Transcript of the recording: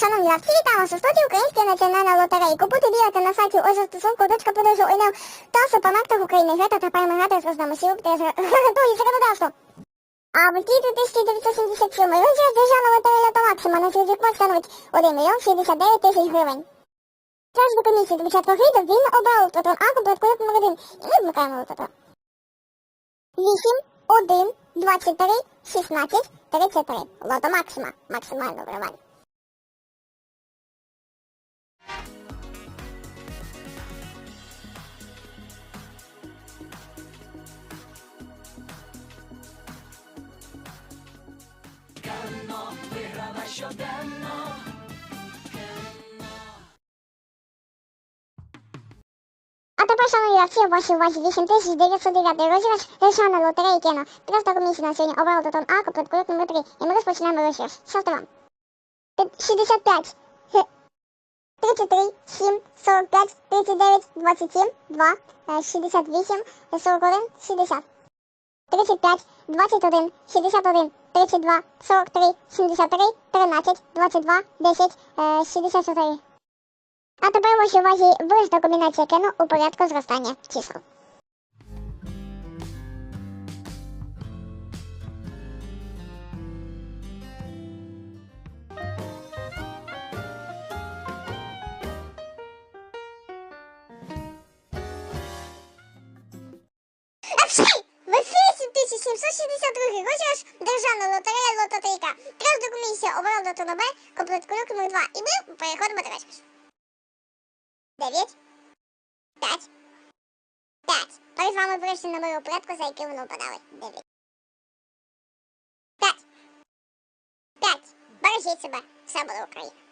Шановні гравці, вітаємо вас у студії Української національної лотереї. Купити білети на сайті ось застосунку точка подорожу ОНЛ та супермаркетах України. Грати та перемагати з роздами сіл та гарантує законодавство. А в кій 1977 розріз державна лотерея Лото Максима на свій квот становить 1 мільйон 69 тисяч гривень. Час до комісії до початку він обрав лототрон А комплектує 1. І ми вмикаємо лототрон. 8, 1, 23, 16, 33. Лото Максима. Максимально вривання. А тепер, шановні гравці, у вашій увазі 8909 розіграш державна лотерея Кено. Просто комісія на сьогодні обрала Дотон А, комплект номер 3. І ми розпочинаємо розіграш. Ставте вам. 65, 33, 7, 45, 39, 27, 2, е, 68, 41, 60. 35, 21, 61, 32, 43, 73, 13, 22, 10, е, 64. А тепер вашій увазі вижда комбінація кену у порядку зростання чисел. Ефірі 7762 розіграш Державна лотерея Лототрійка. Третя комісія обрала ТНБ комплект кульок номер 2. І ми переходимо до розіграшу. 9, 5, 5. Перед вами врешті номер порядку, за який воно впадали. 9. 5. 5. Бережіть себе. Все буде Україна.